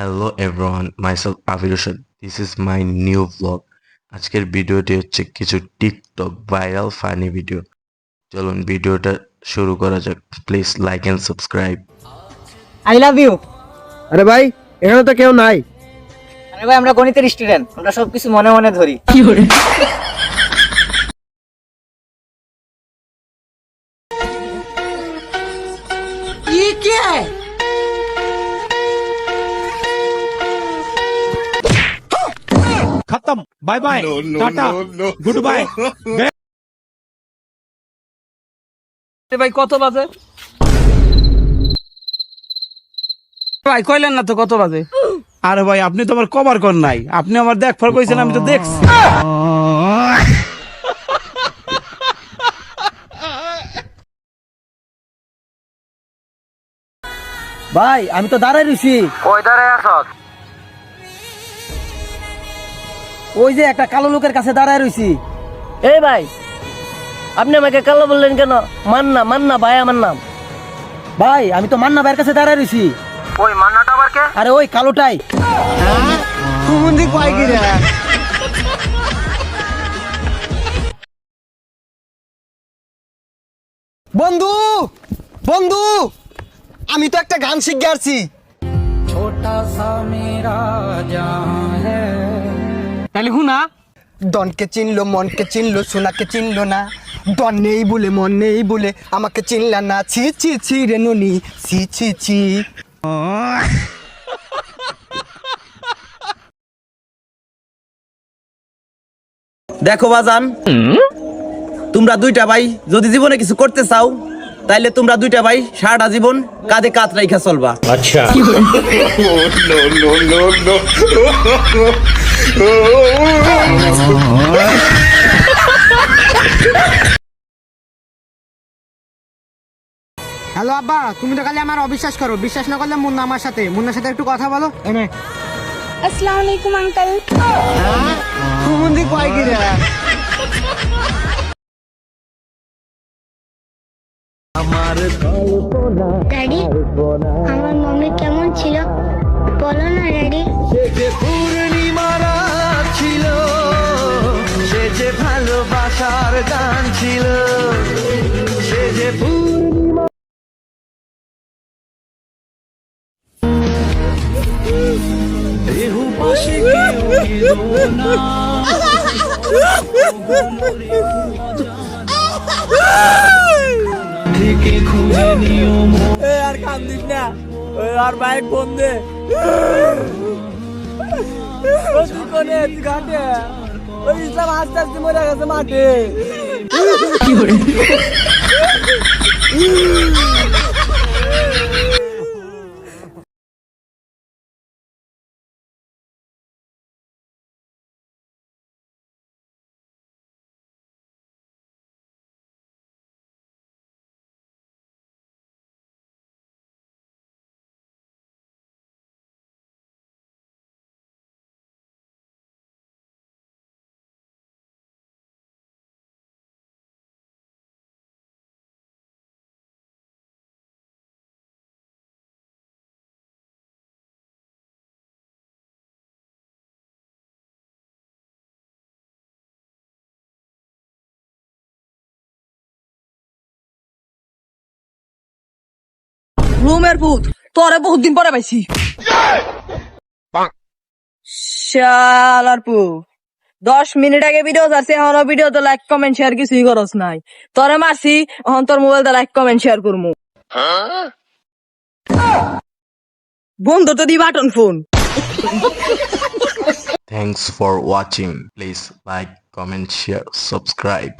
Hello everyone myself Abir Hossain this is my new blog আজকের ভিডিওটি হচ্ছে কিছু টিকটক ভাইরাল ফানি ভিডিও চলুন ভিডিওটা শুরু করা যাক। Please like and subscribe I love you আরে ভাই এখানে তো কেউ নাই। আরে ভাই আমরা গণিতের স্টুডেন্ট আমরা সবকিছু মনে মনে ধরি। খতম বাই বাই টাটা গুড বাই ভাই কত বাজে? ভাই কইলেন না তো কত বাজে? আরে ভাই আপনি তো আমার কভার কর নাই। আপনি আমার দেখভাল কইছেন আমি তো দেখছি। ভাই আমি তো দাঁড়াই রইছি। কই দাঁড়াই আছ? ওই যে একটা কালো লোকের কাছে দাঁড়ায় রইছি। এই ভাই আপনি আমাকে কালো বললেন কেন? মান্না মান্না ভাই আমার নাম। ভাই আমি তো মান্না ভাইয়ের কাছে দাঁড়ায় রইছি। ওই মান্নাটা আবার কে? আরে ওই কালোটাই। বন্ধু বন্ধু আমি তো একটা গান শিখে আসছি। তাহলে হুনা? ডনকে চিনলো মনকে চিনলো সোনাকে চিনলো না। ডন নেই বলে মন নেই বলে আমাকে চিনলা না। ছি ছি ছি রে ননি ছি ছি ছি। দেখো বাজান তোমরা দুইটা ভাই যদি জীবনে কিছু করতে চাও তাইলে তোমরা দুইটা ভাই সারাটা জীবন কাঁধে কাত রাইখা চলবা। আচ্ছা। হ্যালো আব্বা তুমি তো খালি আমার অবিশ্বাস করো। বিশ্বাস না করলে মুন্না আমার সাথে। মুন্নার সাথে একটু কথা বলো। এনে। আসসালামু আলাইকুম আঙ্কেল ড্যাডি আমার মম্মি কেমন ছিল? বলো না ড্যাডি ছিল সে যে ভালোবাসার গান ছিল সে যে আর কান্দিস না। ওই আর বাইক ফোন দে। ও তুই কোনে ঘাটে? ওই ইসলাম আস্তে আস্তে মরে গেছে মাঠে। রুমের ভূত। তোরে বহুত দিন পরে পাইছি। শালার দশ মিনিট আগে ভিডিও আছে এখন ভিডিও তো লাইক কমেন্ট শেয়ার কিছুই করস নাই। তোরে মারছি, এখন তোর মোবাইল তো লাইক কমেন্ট শেয়ার করমু। বন্ধু, তো the button phone thanks for watching please like comment share subscribe